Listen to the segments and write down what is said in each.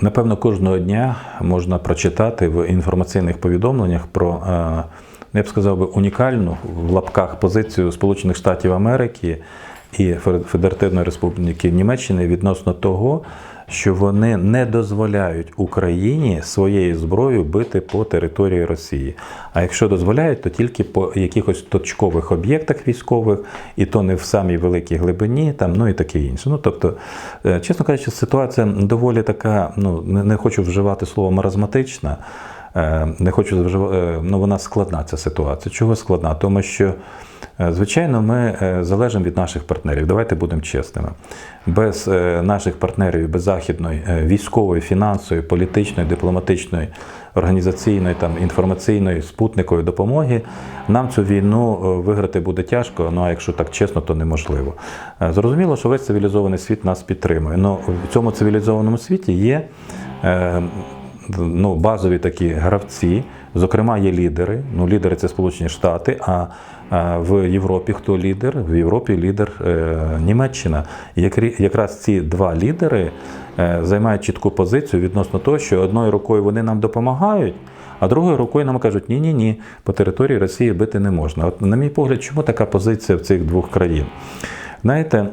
Напевно, кожного дня можна прочитати в інформаційних повідомленнях про, е, я б сказав би, унікальну в лапках позицію Сполучених Штатів Америки і Федеративної Республіки Німеччини відносно того, що вони не дозволяють Україні своєю зброєю бити по території Росії. А якщо дозволяють, то тільки по якихось точкових об'єктах військових, і то не в самій великій глибині, там ну і таке інше. Ну тобто, е, чесно кажучи, ситуація доволі така. Ну не, хочу вживати слово маразматична. Е, Не хочу вживати, ну вона складна ця ситуація. Чого складна? Тому що, е, звичайно, ми е, залежимо від наших партнерів. Давайте будемо чесними. Без е, наших партнерів, без західної е, військової, фінансової, політичної, дипломатичної, організаційної, там інформаційної, спутникової допомоги, нам цю війну е, виграти буде тяжко. Ну а якщо так чесно, то неможливо. Е, Зрозуміло, що весь цивілізований світ нас підтримує. Ну в цьому цивілізованому світі є. е, ну, базові такі гравці. Зокрема, є лідери. Ну, лідери це Сполучені Штати. А, в Європі хто лідер? В Європі лідер е, Німеччина. Якраз ці два лідери е, займають чітку позицію відносно того, що одною рукою вони нам допомагають. А другою рукою нам кажуть, ні, ні, ні, по території Росії бити не можна. От, на мій погляд, чому така позиція в цих двох країн? Знаєте,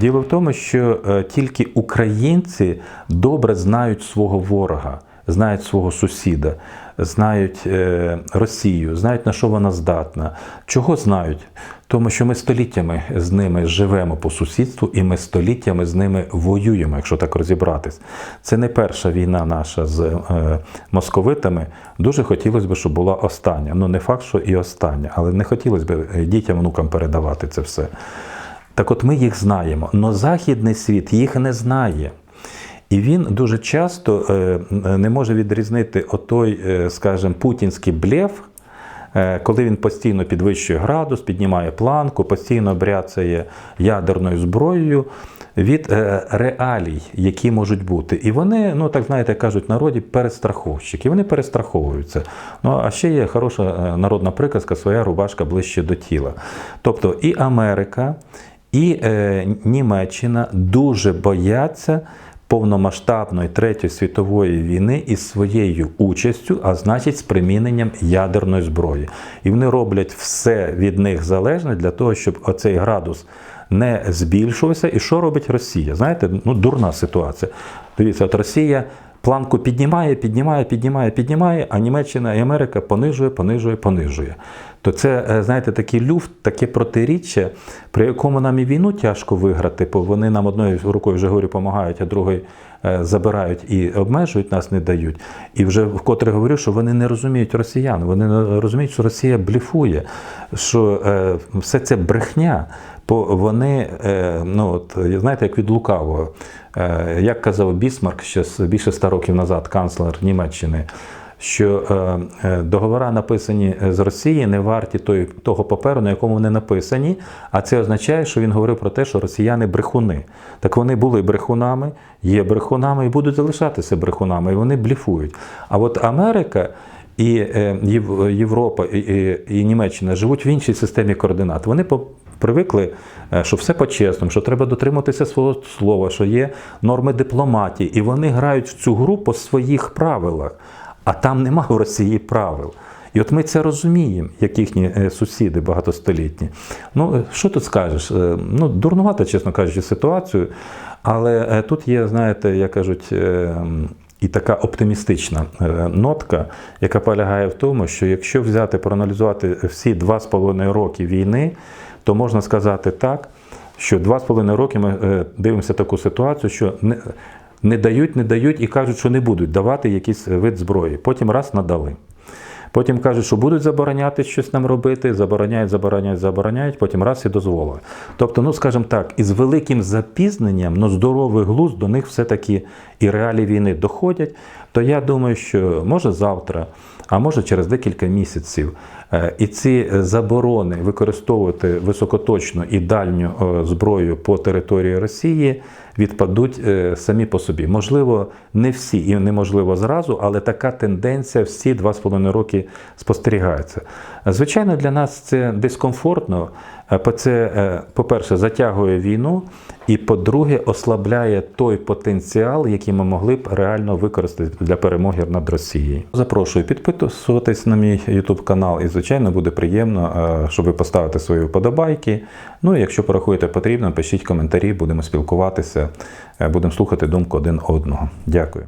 діло в тому, що е, тільки українці добре знають свого ворога, знають свого сусіда, знають е, Росію, знають на що вона здатна. Чого знають? Тому що ми століттями з ними живемо по сусідству, і ми століттями з ними воюємо, якщо так розібратись. Це не перша війна наша з е, московитами. Дуже хотілося б, щоб була остання. Ну не факт, що і остання, але не хотілося б дітям, внукам передавати це все. Так от ми їх знаємо, але західний світ їх не знає. І він дуже часто е, не може відрізнити отой, е, скажімо, путінський блеф, е, коли він постійно підвищує градус, піднімає планку, постійно бряцає ядерною зброєю від реалій, які можуть бути. І вони, ну так знаєте, кажуть народі, перестраховщики. Вони перестраховуються. Ну а ще є хороша народна приказка, своя рубашка ближче до тіла. Тобто і Америка, і Німеччина дуже бояться повномасштабної Третьої світової війни із своєю участю, а значить з приміненням ядерної зброї. І вони роблять все від них залежне для того, щоб оцей градус не збільшувався. І що робить Росія? Знаєте, ну дурна ситуація. Дивіться, от Росія. Планку піднімає, піднімає, піднімає, піднімає, а Німеччина і Америка понижує, понижує, понижує. То це, е, знаєте, такий люфт, таке протиріччя, при якому нам і війну тяжко виграти, бо вони нам одною рукою вже говорю, допомагають, а другою е, забирають і обмежують, нас не дають. І вже вкотре говорю, що вони не розуміють росіян, вони не розуміють, що Росія бліфує, що е, все це брехня. Бо вони, ну от знаєте, як від лукавого, як казав Бісмарк ще більше ста років назад, канцлер Німеччини, що е, е, договори, написані з Росії, не варті той, того паперу, на якому вони написані. А це означає, що він говорив про те, що росіяни брехуни. Так вони були брехунами, є брехунами і будуть залишатися брехунами, і вони бліфують. А от Америка. І е, Європа і, і, Німеччина живуть в іншій системі координат. Вони привикли, е, що все по-чесному, що треба дотримуватися свого слова, що є норми дипломатії, і вони грають в цю гру по своїх правилах, а там нема в Росії правил. І от ми це розуміємо, як їхні е, сусіди багатостолітні. Ну, е, що тут скажеш? Е, Ну, дурнувато, чесно кажучи, ситуацію. Але тут є, знаєте, як кажуть, і така оптимістична нотка, яка полягає в тому, що якщо взяти, проаналізувати всі два з половиною роки війни, то можна сказати так, що два з половиною роки ми дивимося таку ситуацію, що не, дають, не дають і кажуть, що не будуть давати якийсь вид зброї. Потім раз надали. Потім кажуть, що будуть забороняти щось нам робити, забороняють, забороняють, забороняють, потім раз і дозволили. Тобто, ну скажімо так, із великим запізненням, ну здоровий глузд до них все-таки і реалії війни доходять. То я думаю, що може завтра, а може через декілька місяців, е, і ці заборони використовувати високоточну і дальню е, зброю по території Росії відпадуть е, самі по собі. Можливо, не всі і неможливо зразу, але така тенденція всі два з половиною роки спостерігається. Звичайно, для нас це дискомфортно, Е, Це, е, по-перше, затягує війну, і по-друге, ослабляє той потенціал, який ми могли б реально використати для перемоги над Росією. Запрошую підписуватись на мій YouTube канал, і звичайно буде приємно, щоб ви поставите свої вподобайки. Ну і якщо порахуєте потрібно, пишіть коментарі, будемо спілкуватися, будемо слухати думку один одного. Дякую.